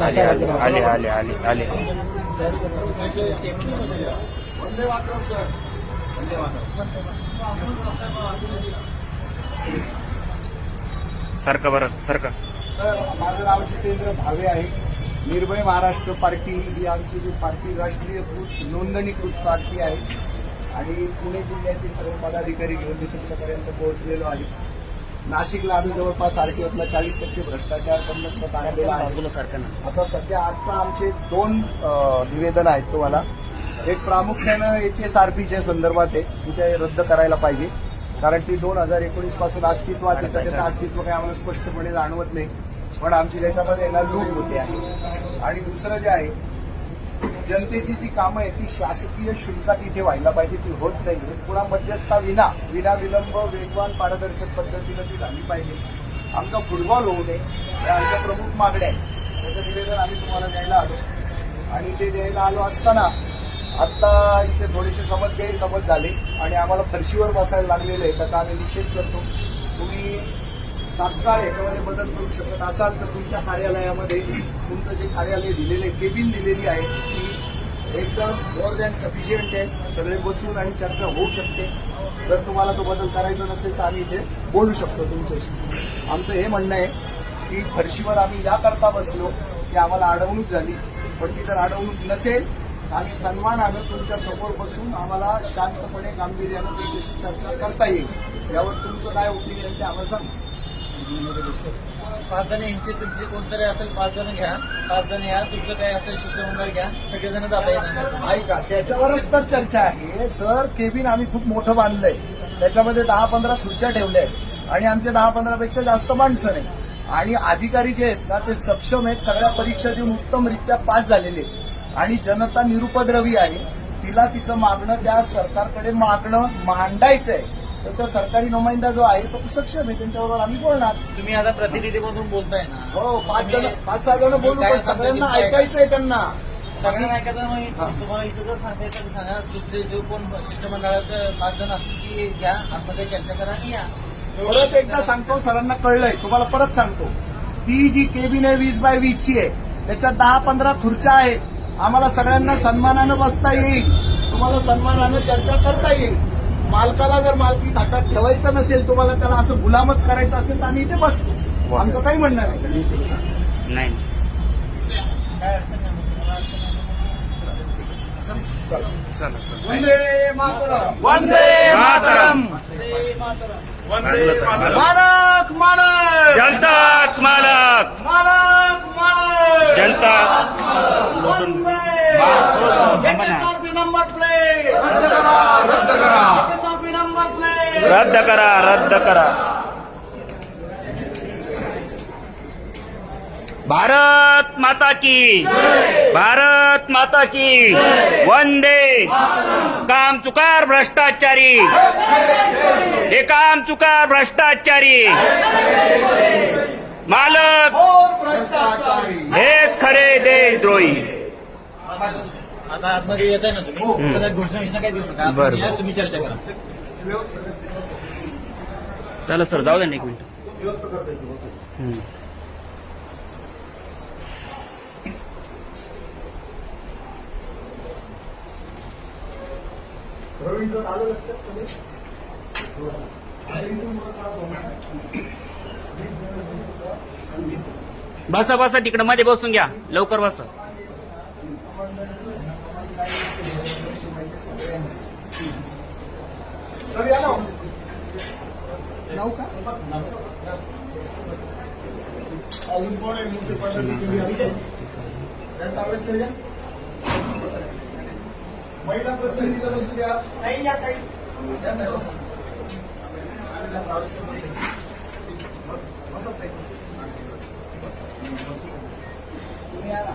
आले आले आले आले आले आले. सारखं बरं सारखं. सर माझं नाव जितेंद्र भावे आहे. निर्भय महाराष्ट्र पार्टी ही आमची जी पार्टी राष्ट्रीयकृत नोंदणीकृत पार्टी आहे. आणि पुणे जिल्ह्याचे सर्व पदाधिकारी घेऊन मी तुमच्यापर्यंत पोहोचलेलो आहे. नाशिकला आम्ही जवळपास आरटीओतला चाळीस टक्के भ्रष्टाचार बंधनपत आणलेला आहे. आता सध्या आजचा आमचे दोन निवेदन आहेत तुम्हाला. एक प्रामुख्यानं एच एस आर पीच्या संदर्भात आहे की ते रद्द करायला पाहिजे. कारण ती दोन हजार एकोणीसपासून अस्तित्वात आहे तर त्याचं अस्तित्व काही आम्हाला स्पष्टपणे जाणवत नाही. पण आमची त्याच्यामध्ये ना लूट होते आहे. आणि दुसरं जे आहे जनतेची जी कामं आहे ती शासकीय शुल्कात इथे व्हायला पाहिजे ती होत नाही. पुन्हा मध्यस्था विना विना विलंब वेगवान पारदर्शक पद्धतीनं ती झाली पाहिजे. आमचा फुटबॉल होऊ नये या आमच्या प्रमुख मागण्या आहेत. त्याचं निवेदन आम्ही तुम्हाला द्यायला आलो. आणि ते द्यायला आलो असताना आत्ता इथे थोडेसे समज गैरसमज झाले. आणि आम्हाला फरशीवर बसायला लागलेले आहे त्याचा आम्ही निषेध करतो. तुम्ही तात्काळ याच्यामध्ये बदल करू शकत. असाल तर तुमच्या कार्यालयामध्ये तुमचं जे कार्यालय दिलेलं आहे केबिन दिलेली आहे ती एकदम मोर दॅन सफिशियंट आहे. सगळे बसून आणि चर्चा होऊ शकते. जर तुम्हाला तो बदल करायचा नसेल तर आम्ही इथे बोलू शकतो तुमच्याशी. आमचं हे म्हणणं आहे की फरशीवर आम्ही याकरता बसलो की आम्हाला अडवणूक झाली. पण ती जर अडवणूक नसेल आम्ही सन्मानानं तुमच्यासमोर बसून आम्हाला शांतपणे गांभीर्यानं तुमच्याशी चर्चा करता येईल. यावर तुमचं काय ओपिनियन ते आम्हाला सांग. पाच जण यांचे तुमचे कोणतरी असेल पाच जण घ्या. पाच जण या तुमचं काय असेल शिष्टमंडळ घ्या. सगळेजण जाता येणार ऐका त्याच्यावरच तर चर्चा आहे. सर केबिन आम्ही खूप मोठं बांधलंय. त्याच्यामध्ये दहा पंधरा खुर्च्या ठेवल्या आहेत. आणि आमचे दहा पंधरापेक्षा जास्त माणसं नाही. आणि अधिकारी जे आहेत ना ते सक्षम आहेत. सगळ्या परीक्षा देऊन उत्तमरित्या पास झालेले आहेत. आणि जनता निरुपद्रवी आहे. तिला तिचं मागणं त्या सरकारकडे मागणं मांडायचं आहे तर तो सरकारी नुमाइंदा जो आहे तो सक्षम आहे. त्यांच्याबरोबर आम्ही बोलणार. तुम्ही आता प्रतिनिधी म्हणून बोलताय ना. हो पाच जण पाच सहा जण बोलू पण सगळ्यांना? ऐकायचं आहे त्यांना. सगळ्यांना ऐकायचं मग तुम्हाला इथं जर तर सांगा. तुमचे जो कोण शिष्टमंडळाचं पाच जण असतील की घ्या आतमध्ये चर्चा करा आणि या. परत एकदा सांगतो सरांना कळलंय. तुम्हाला परत सांगतो. ती जी केबिन आहे वीस बाय वीसची आहे त्याच्यात दहा पंधरा खुर्च्या आहेत. आम्हाला सगळ्यांना सन्मानानं बसता येईल. तुम्हाला सन्मानानं चर्चा करता येईल. मालकाला जर मालकी ताटात ठेवायचं नसेल तुम्हाला त्याला असं गुलामच करायचं असेल तर आम्ही इथे बसतो. आमचं काही म्हणणं नाही. नाही. काय अडचण नाही मग तुम्हाला अडचण नाही चला. चला चला वंदे मातरम. वंदे. मालक मालक. जनताच मालक. मालक मालक. जनता. नंबर प्लेट रद्द करा रद्द करा. नंबर प्लेट रद्द करा रद्द करा भारत माता की भारत माता की वंदे. काम चुकार भ्रष्टाचारी. हे काम चुकार भ्रष्टाचारी. मालक. हेच खरे देशद्रोही. आता आतमध्ये येत आहे ना तुम्ही? तर घोषणा काय देऊ नका. बरं. तुम्ही चर्चा करा. चला सर जाऊ द्या ना एक मिनिट. हम्म. बसा बसा तिकडं मध्ये बसून घ्या. लवकर बसा. तर या ना नाव का? अजून कोण आहे? सर या. महिला प्रतिनिधीला बसू द्या. नाही या काही. तुम्ही या ना.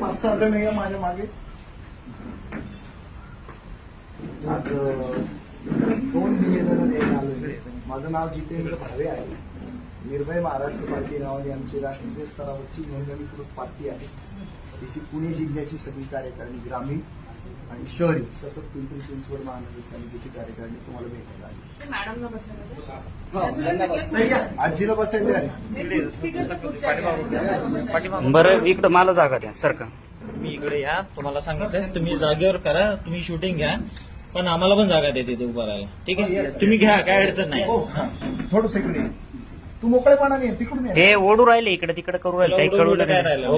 पाच सहा जण या माझ्या मागे. आज दोन निवेदन द्यायला माझं नाव जितेंद्र भावे आहे. निर्भय महाराष्ट्र पार्टी नावाने आमची राष्ट्रीय स्तरावरची नोंदणीकृत पार्टी आहे. तिची पुणे जिल्ह्याची सगळी कार्यकारिणी ग्रामीण. आणि शहरी तसंच पिंपरी चिंचवड महानगरपालिकेची कार्यकारिणी तुम्हाला भेटायला आली. आजीला बसायला बरं इकडं मला जागा द्या सरका तुम्ही इकडे या तुम्हाला सांगितलं तुम्ही जागेवर करा तुम्ही शूटिंग घ्या पण आम्हाला पण जागा देते ते उभं राहायला ठीक आहे तुम्ही घ्या काय अडचण हो नाही थोडस इकडे. तू मोकळेपणाने ये, तिकडून ये. ते ओढू राहिले इकडे तिकडे करू राहिले काही एवढं करू मोठं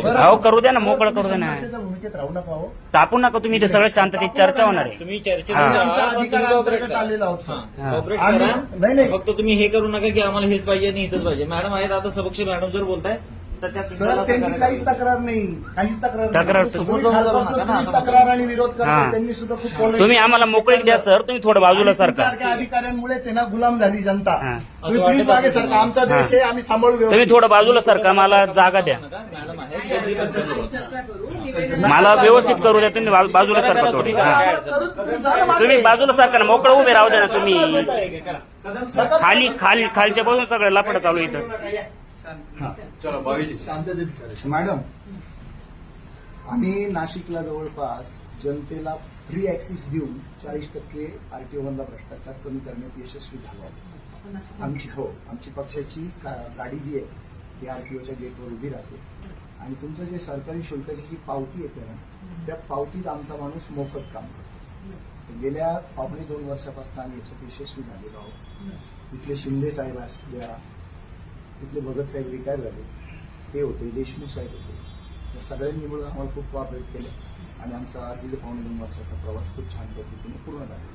काय? अहो करू द्या ना मोकळं करू द्या ना संन्यासाच्या भूमिकेत राहू नका हो तापू नका तुम्ही इथे सगळं शांततेत चर्चा होणार आहे तुम्ही चर्चेत हा. आमच्या अधिकारांतर्गत. आलेलो आहोत, सर. हा, cooperate आम्ही- करा. नाही, नाही. फक्त तुम्ही हे करू नका की आम्हाला हेच पाहिजे आणि इथंच पाहिजे मॅडम आहेत आता सबक्ष मॅडम जर बोलताय त्या सर त्यांची काहीच करा. तक्रार नाही काहीच तक्रार नाही. तक्रार- तुम्ही खालपासून तक्रार आणि विरोध हा. करता त्यांनी सुद्धा खूप बोलायचं. तुम्ही आम्हाला मोकळीक द्या सर तुम्ही थोडं बाजूला आणि सरका तुमच्यासारख्या अधिकाऱ्यांमुळेच आहे ना गुलाम झाली जनता हा. तुम्ही असं वाटत प्लीज मागे असेल सरका आमचा देश हा. आहे आम्ही सांभाळू तुम्ही व्यवस्थित. थोडं बाजूला सरका मला जागा द्या मॅडम मला व्यवस्थित करू द्या तुम्ही बाजूला सरका थोडी तुम्ही. करा, मागे. बाजूला सरका ना मोकळं उभे राहू द्या ना तुम्ही. खाली खाली खालच्या पासून सगळं लफडं चालू आहे इथं शांततेत. मॅडम आम्ही नाशिकला जवळपास जनतेला फ्री ऍक्सेस देऊन चाळीस टक्के आरटीओ मधला भ्रष्टाचार कमी करण्यात यशस्वी झालो आहोत. आमची हो आमची पक्षाची का- गाडी जी आहे ती आरटीओच्या गेटवर उभी राहते. आणि तुमचं जे सरकारी शुल्काची जी पावती येते ना त्या पावतीत आमचा माणूस मोफत काम करतो. गेल्या पावणे दोन वर्षापासून आम्ही याच्यात यशस्वी झालेलो आहोत. तिथले शिंदे साहेब असल्या तिथले भगत साहेब रिटायर झाले. ते होते देशमुख साहेब होते. या सगळ्यांनी मिळून आम्हाला खूप कॉपरेट केलं. आणि आमचा दीड पावणे दोन वर्षाचा प्रवास खूप छान पद्धतीने पूर्ण झाला.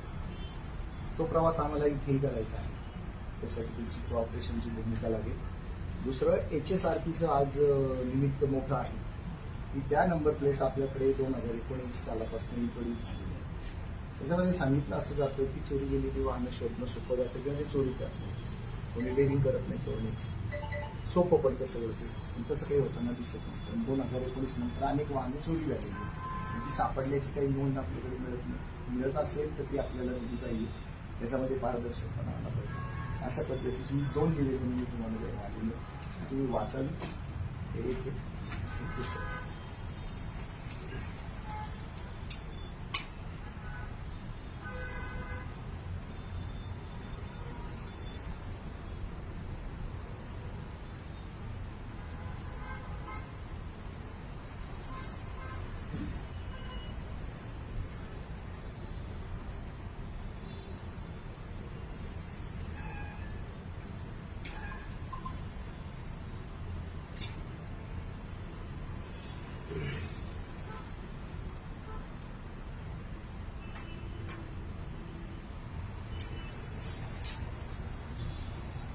तो प्रवास आम्हाला इथेही करायचा आहे. त्यासाठी तुमची कॉपरेशनची भूमिका लागेल. दुसरं एच एस आर पीचं आज निमित्त मोठं आहे. की त्या नंबर प्लेट्स आपल्याकडे दोन हजार एकोणीस सालापासून वितरित झालेले आहेत. त्याच्यामध्ये सांगितलं असं जातं की चोरी गेलेली वाहनं शोधणं सोपं जातं किंवा ते चोरी जातं कोणी डेअरिंग करत नाही चोरण्याची सोपं पडतं सगळं ते. पण तसं काही होताना दिसत नाही. कारण दोन हजार एकोणीस नंतर अनेक वाहनं चोरी झालेली आहेत. ती सापडल्याची काही नोंद आपल्याकडे मिळत नाही. मिळत असेल तर ती आपल्याला दिली पाहिजे. त्याच्यामध्ये पारदर्शकपणा आला पाहिजे. अशा पद्धतीची दोन निवेदन मी तुम्हाला द्यायला तुम्ही वाचावी हे एक एक दुसरं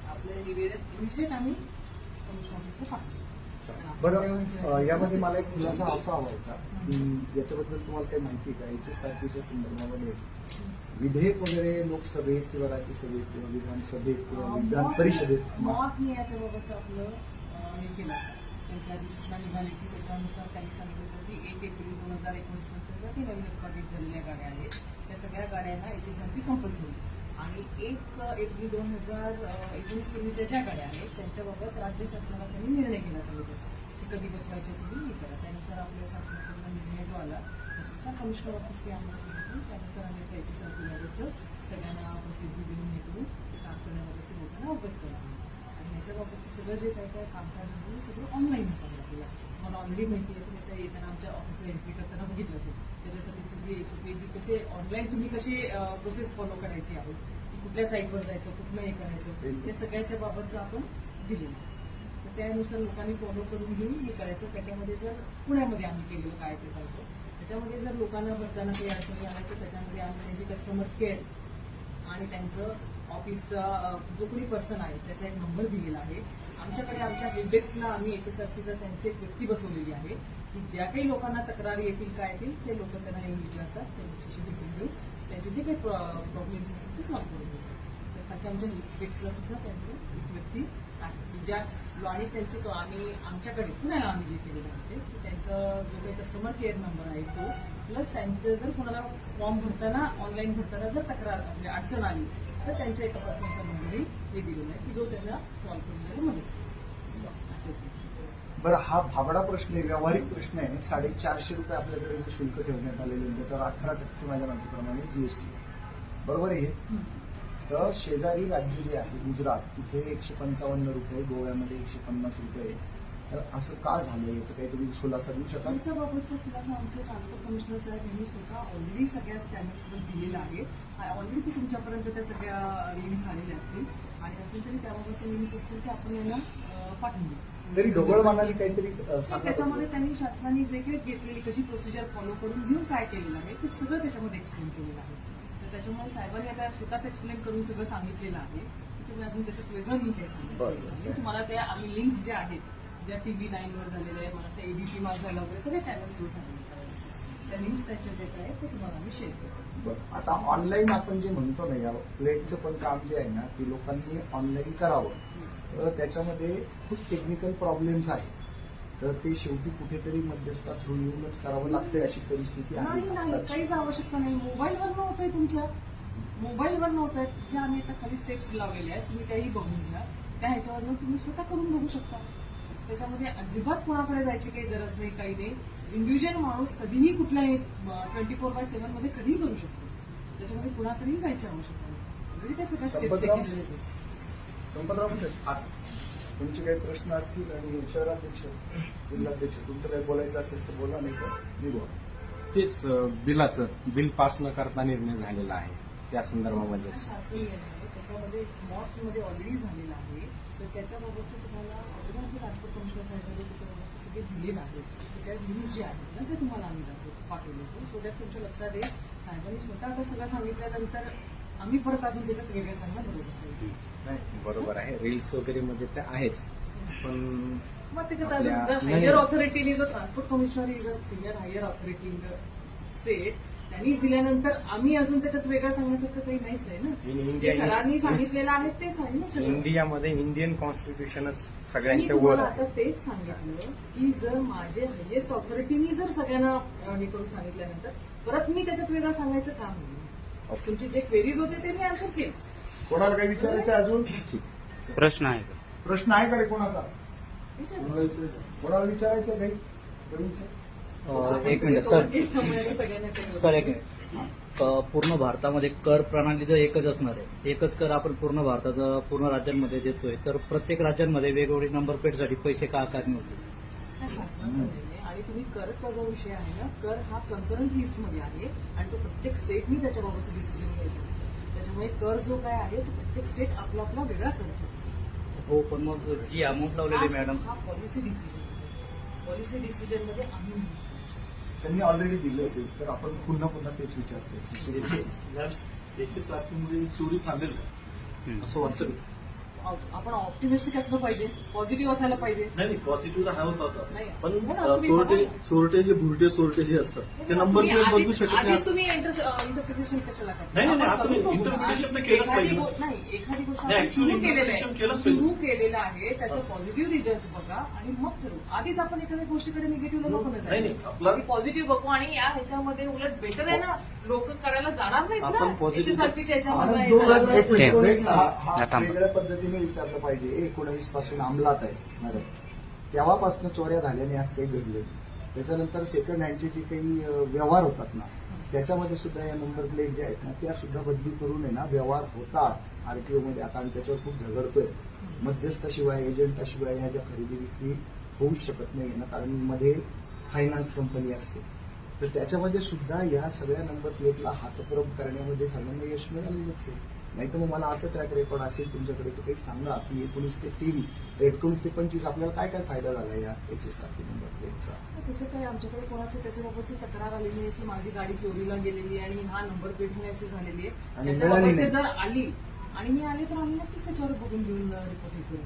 आपलं आम्ही ऑफिसला पाठवू. बरं यामध्ये मला एक खुलासा असा हवा होता की याच्याबद्दल तुम्हाला काही माहिती आहे का? याच्या साठीच्या संदर्भामध्ये विधेयक वगैरे लोकसभेत किंवा राज्यसभेत किंवा विधानसभेत किंवा विधान परिषदेत मॉक मी याच्याबाबतचं आपलं हे केलं. त्यांच्या आधी सूचना निघाली की त्याच्यानुसार त्यांनी सांगितलं होतं की एक एप्रिल दोन हजार एकोणीस नंतर ज्या काही नवीन उत्पादित झालेल्या गाड्या आहेत. त्या सगळ्या गाड्यांना H S R P compulsory आणि एक एप्रिल दोन हजार एकोणीस पूर्वीच्या ज्या गाड्या आहेत त्यांच्याबाबत राज्य शासनाला त्यांनी निर्णय केला सांगितलं. की कधी बसवायचे तुम्ही हे करा. त्यानुसार आपल्या शासनाकडून निर्णय जो आला त्यानुसार कमिशनर ऑफिस ते आम्हाला सांगितलं त्यानुसार आम्ही त्याची एच सगळ्यांना प्रसिद्धी देऊन हे करून ते काम करण्याबाबतचं लोकांना अवगत केला आणि याच्याबाबतचं सगळं जे काय काय कामकाज ते सगळं ऑनलाईन सांगा आपल्याला मला ऑलरेडी माहिती आहे आता येताना आमच्या ऑफिसला एंट्री करताना बघितलं असेल. त्याच्यासाठी तुमची एसओपी जी कसे ऑनलाईन तुम्ही कशी प्रोसेस फॉलो करायची आहे की कुठल्या साईटवर जायचं कुठलं हे करायचं या सगळ्याच्या बाबतचं आपण दिलेलं. तर त्यानुसार लोकांनी फॉलो करून घेऊन हे करायचं. त्याच्यामध्ये जर पुण्यामध्ये आम्ही केलेलं काय ते सांगतो. त्याच्यामध्ये जर लोकांना भरताना काही अडचणी आल्या तर त्याच्यामध्ये आम्ही त्यांची कस्टमर केअर आणि त्यांचं ऑफिसचा जो कोणी पर्सन आहे त्याचा एक नंबर दिलेला आहे. आमच्याकडे आमच्या हेल्पडेस्कला आम्ही एकसारखीचा त्यांची एक व्यक्ती बसवलेली आहे की ज्या काही लोकांना तक्रारी येतील काय येतील ते लोक त्यांना येऊन विचारतात त्यांच्याशी भेटून घेऊन त्यांचे जे काही प्रॉब्लेम्स असतील ते सॉल्व्ह करून घेतात त्याच्या आमच्या डेस्कला सुद्धा त्यांचं एक व्यक्ती आहे. ज्या आणि त्यांचे तो आम्ही आमच्याकडे पुण्याला आम्ही जे केलेलं आहे ते त्यांचं जो काही कस्टमर केअर नंबर आहे तो प्लस त्यांचं जर कोणाला फॉर्म भरताना ऑनलाईन भरताना जर तक्रार म्हणजे अडचण आली तर त्यांच्या एका पर्सनचा नंबरही हे दिलेला आहे की जो त्यांना सॉल्व्ह बरं हा भाबडा प्रश्न आहे व्यावहारिक प्रश्न आहे. साडेचारशे रुपये आपल्याकडे जे शुल्क ठेवण्यात आलेले आहे, त्याच्यावर अठरा टक्के माझ्या माहितीप्रमाणे जीएसटी बरोबर आहे तर शेजारी राज्य जे आहे गुजरात तिथे एकशे पंचावन्न रुपये गोव्यामध्ये एकशे पन्नास रुपये तर असं का झालं याचं काही तुम्ही खुलासा देऊ शकाल? आमच्या बाबतचा खुलासा आमचे ट्रान्सपोर्ट कमिशनर साहेब यांनी स्वतः ऑलरेडी सगळ्या चॅनल्सवर दिलेला आहे. ऑलरेडी तुमच्यापर्यंत त्या सगळ्या रिलीज आलेल्या असतील. आणि असेल तरी त्याबाबतच्या लिंक्स असतील ते आपण यांना पाठवून देऊ. तरी काहीतरी त्याच्यामध्ये त्यांनी शासनाने जे काही घेतलेली कशी प्रोसिजर फॉलो करून घेऊन काय केलेलं आहे ते सगळं त्याच्यामध्ये एक्सप्लेन केलेलं आहे. तर त्याच्यामुळे साहेबांनी आता स्वतःच एक्सप्लेन करून सगळं सांगितलेलं आहे. त्याच्यामुळे अजून त्याच्यात वेगळं मी काही सांगितलं. तुम्हाला त्या आम्ही लिंक्स ज्या आहेत ज्या टीव्ही नाईन वर झालेल्या आहे मला त्या एबीपी माझा वगैरे सगळ्या चॅनल्सवर आहेत. त्या लिंक्स त्यांच्या जे काय आहेत ते तुम्हाला आम्ही शेअर करतो. बरं. आता ऑनलाईन आपण जे म्हणतो ना या प्लेटचं पण काम जे आहे ना ते लोकांनी ऑनलाईन करावं. तर त्याच्यामध्ये खूप टेक्निकल प्रॉब्लेम्स आहेत. तर ते शेवटी कुठेतरी मध्यस्था थ्रू येऊनच करावं लागते अशी परिस्थिती नाही नाही आहे काहीच आवश्यकता नाही. मोबाईलवर नव्हतंय तुमच्या. मोबाईलवर नव्हतंय. जे आम्ही आता खाली स्टेप्स लावलेले आहेत तुम्ही काही बघून घ्या. त्या ह्याच्यावरनं तुम्ही स्वतः करून बघू शकता. त्याच्यामध्ये अजिबात कोणाकडे जायची काही गरज नाही काही नाही. इंडिव्हिज्युअल माणूस कधीही कुठल्याही ट्वेंटी फोर बाय सेव्हनमध्ये कधीही करू शकतो. त्याच्यामध्ये कुणाकडेही जायची आवश्यकता नाही. त्या सगळ्या स्टेप्स संपतराव म्हणजे तुमचे काही प्रश्न असतील आणि शहराध्यक्ष जिल्हाध्यक्ष तुमचं काही बोलायचं असेल तर बोला नाही तर मी बोला तेच बिलाचं बिल पास न करता निर्णय झालेला आहे. त्या संदर्भामध्ये. त्याच्यामध्ये मॉटमध्ये ऑलरेडी झालेला आहे. तर त्याच्याबाबतचं तुम्हाला ट्रान्सपोर्ट कमिशनर साहेबांनी त्याच्याबाबतचे सगळे दिलेलं आहे. त्या न्यूज जे आहेत ना ते तुम्हाला आम्ही दाखव पाठवले होते सो दॅट तुमच्या लक्षात येईल. साहेबांनी स्वतः आता सगळं सांगितल्यानंतर आम्ही परत अजून त्याच्यात वेगळं सांगणं बरोबर बरोबर आहे. रील्स वगैरे मध्ये ते आहेच. पण मग त्याच्यात अजून. हायर ऑथॉरिटीने जर transport commissioner is a senior higher authority in the state त्यांनी दिल्यानंतर आम्ही अजून त्याच्यात वेगळं सांगण्यासारखं काही नाहीच आहे ना. जे सरांनी सांगितलेलं आहे तेच आहे ना सगळं. इंडियामध्ये इंडियन कॉन्स्टिट्यूशनच मी सगळ्यांच्या वर तुम्हाला आहे. आता तेच सांगितलं की जर माझे हायेस्ट ऑथॉरिटीनी जर सगळ्यांना अं, हे करून सांगितल्यानंतर परत मी त्याच्यात वेगळं सांगायचं काम नाही तुमचे जे क्वेरीज होते ते मी आन्सर केले. कोणाला काही विचारायचं आहे अजून? प्रश्न आहे. का? प्रश्न आहे का रे कोणाचा? विचारा. कोणाला विचारायचं कोणाला विचारायचं आहे काही? प्रवीण सर? एक मिनिट सर. सर एक मिनिट. पूर्ण भारतामध्ये कर प्रणाली जर एकच असणार आहे एकच कर आपण पूर्ण भारतात पूर्ण राज्यांमध्ये देतोय तर प्रत्येक राज्यांमध्ये वेगवेगळी नंबर प्लेटसाठी पैसे का आकारणी होते? आणि तुम्ही करचा जो विषय आहे ना कर हा कन्करंट लिस्टमध्ये आहे आणि तो प्रत्येक स्टेटनी त्याच्याबाबतचं डिसिजन घ्यायचं असतं. त्याच्यामुळे कर जो काय आहे तो प्रत्येक स्टेट आपला आपला वेगळा करत हो पण मग जी अमाऊंट लावलेली मॅडम हा पॉलिसी डिसिजन पॉलिसी डिसिजनमध्ये आम्ही. त्यांनी ऑलरेडी दिलं होते तर आपण पुन्हा पुन्हा तेच विचारतो याची साथीमुळे चोरी थांबेल का? असं वाटतं आपण ऑप्टिमिस्टिक असलं पाहिजे पॉझिटिव्ह असायला पाहिजे नाही नाही पॉझिटिव्ह हवं होता नाही. पण हो ना, अ, तुम्ही चोरटे बघा. चोरटे जे भुरटे चोरटे जे असतात ते नंबर तुम्ही प्लेट बदलू आधीच- शकत आधीच नाही तुम्ही इंटरप्रिटेशन कशाला करता? नाही, नाही, आपण असं नाही. करून बघू ना. Interpretation तर आणि केलंच एखादी पाहिजे. गो- नाही एखादी गोष्ट नाही, आपण actually सुरू केलेलं interpretation आहे पाहिजे. सुरू केलेलं आहे त्याचं पॉझिटिव्ह रिझल्ट बघा आणि मग करू आधीच आपण एखाद्या गोष्टीकडे निगेटिव्ह नको नाही, नाही, आपला- पॉझिटिव्ह बघू आणि या ह्याच्यामध्ये उलट बेटर आहे ना लोक करायला जाणार नाहीत आपण ना positive- याच्यासारखीच्या ह्याच्यामध्ये सर, एक मिनिट. ते- एक हा- हा आता- वेगळ्या पद्धतीने विचारलं पाहिजे. एकोणावीसपासून अंमलात आहे मॅडम. तेव्हापासून चोऱ्या झाल्याने असं काही घडले त्याच्यानंतर सेकंड हँडचे जे काही व्यवहार होतात ना त्याच्यामध्ये सुद्धा या नंबर प्लेट ज्या आहेत ना त्या सुद्धा बदली करून आहे ना. व्यवहार होतात आरटीओ मध्ये आता आम्ही त्याच्यावर खूप झगडतोय. मध्यस्थाशिवाय एजंटाशिवाय ह्या ज्या खरेदी विक्री होऊ शकत नाही ना कारण मध्ये फायनान्स कंपनी असते. तर त्याच्यामध्ये सुद्धा या सगळ्या नंबर प्लेटला हातप्रम करण्यामध्ये सगळ्यांना यश मिळालेलंच आहे. नाही तर मग मला असं ट्रॅक रेकॉर्ड असेल तुमच्याकडे तर काही सांगा की एकोणीस ते तेवीस एकोणीस ते पंचवीस आपल्याला काय काय फायदा झाला या एच एस आर नंबर प्लेटचा त्याचं काही आमच्याकडे कोणाची त्याच्याबाबतची तक्रार आलेली आहे की माझी गाडी चोरीला गेलेली आहे आणि हा नंबर प्लेट मिळायची झालेली आहे. आणि त्याच्याबाबतची जर आली आणि मी आले तर आम्ही नक्कीच त्याच्यावर बघून घेऊन रिपोर्ट करू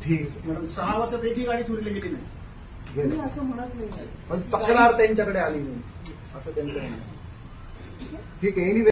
ठीक. आहे. मॅडम सहा वर्षात एकही गाडी चोरीला गेली नाही. मी गेलं. असं म्हणत नाही. पण तक्रार त्यांच्याकडे आली नाही. असं त्यांचं म्हणणं. ठीक आहे एनिवे